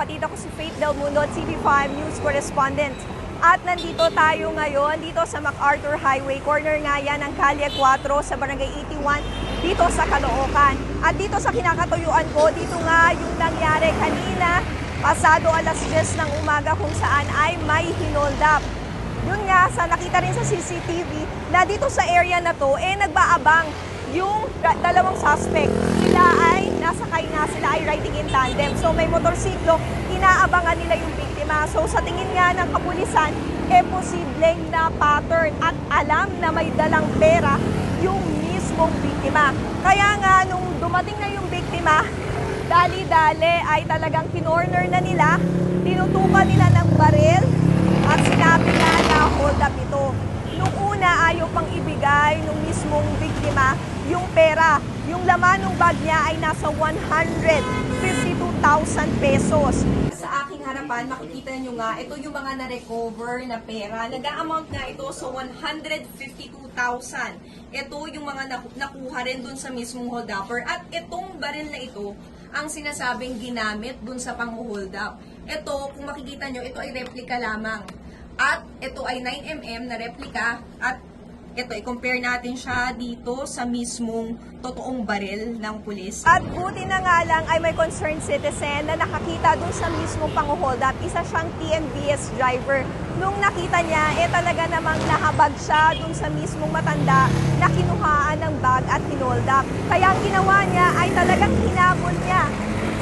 kapatid ako si Faith Del Mundo at TV5 News Correspondent. At nandito tayo ngayon dito sa MacArthur Highway. Corner nga yan ng Kalye 4 sa Barangay 81 dito sa Caloocan. At dito sa kinakatuyuan ko, dito nga yung nangyari kanina pasado alas 10 ng umaga kung saan ay may hinold up. Yun nga, sa nakita rin sa CCTV na dito sa area na to, eh nagbaabang yung dalawang suspect. Sila ay, nasakay nga sila ay riding in tandem. So may motorsiklo, inaabangan nila yung biktima. So sa tingin nga ng kapulisan, eh posibleng na pattern at alam na may dalang pera yung mismong biktima. Kaya nga nung dumating na yung biktima, dali-dali ay talagang kinorner na nila, tinutukan nila ng baril at sinabi nga na hold up ito. Nung una ayaw pang ibigay nung mismong biktima yung pera. Yung laman ng bag niya ay nasa 152,000 pesos. Sa aking harapan, makikita nyo nga, ito yung mga na-recover na pera. Nag-amount nga ito sa 152,000. Ito yung mga naku- nakuha rin dun sa mismong hold upper. At itong baril na ito, ang sinasabing ginamit dun sa pang-hold up. Ito, kung makikita nyo, ito ay replica lamang. At ito ay 9mm na replica at ito, i-compare natin siya dito sa mismong totoong baril ng pulis. At buti na nga lang ay may concerned citizen na nakakita dun sa mismong pang-hold up. Isa siyang TNVS driver. Nung nakita niya, eh talaga namang nahabag siya dun sa mismong matanda na kinuhaan ng bag at hinold up. Kaya ang ginawa niya ay talagang hinabol niya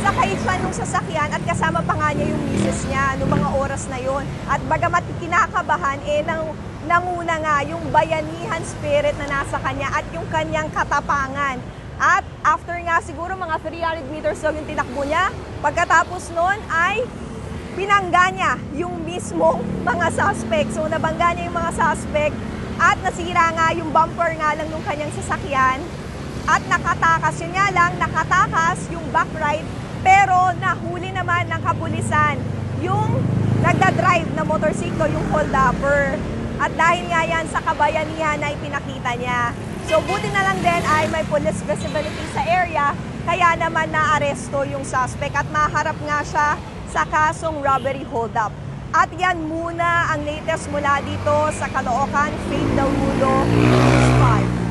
sakay siya nung sasakyan at kasama pa nga niya yung misis niya noong mga oras na yon. At bagamat kinakabahan, eh nang, nanguna nga yung bayanihan spirit na nasa kanya at yung kanyang katapangan. At after nga siguro mga 300 meters daw yung tinakbo niya, pagkatapos nun ay pinangga niya yung mismong mga suspect. So nabangga niya yung mga suspect at nasira nga yung bumper nga lang ng kanyang sasakyan at nakatakas. Yun nga lang, nakatakas yung back right pero nahuli naman ng kapulisan yung nagda-drive na motorsiklo, yung hold-upper. At dahil nga yan sa kabayanihan na ipinakita niya. So buti na lang din ay may police visibility sa area kaya naman naaresto yung suspect at maharap nga siya sa kasong robbery hold-up. At yan muna ang latest mula dito sa Caloocan, Faith Mundo, News 5.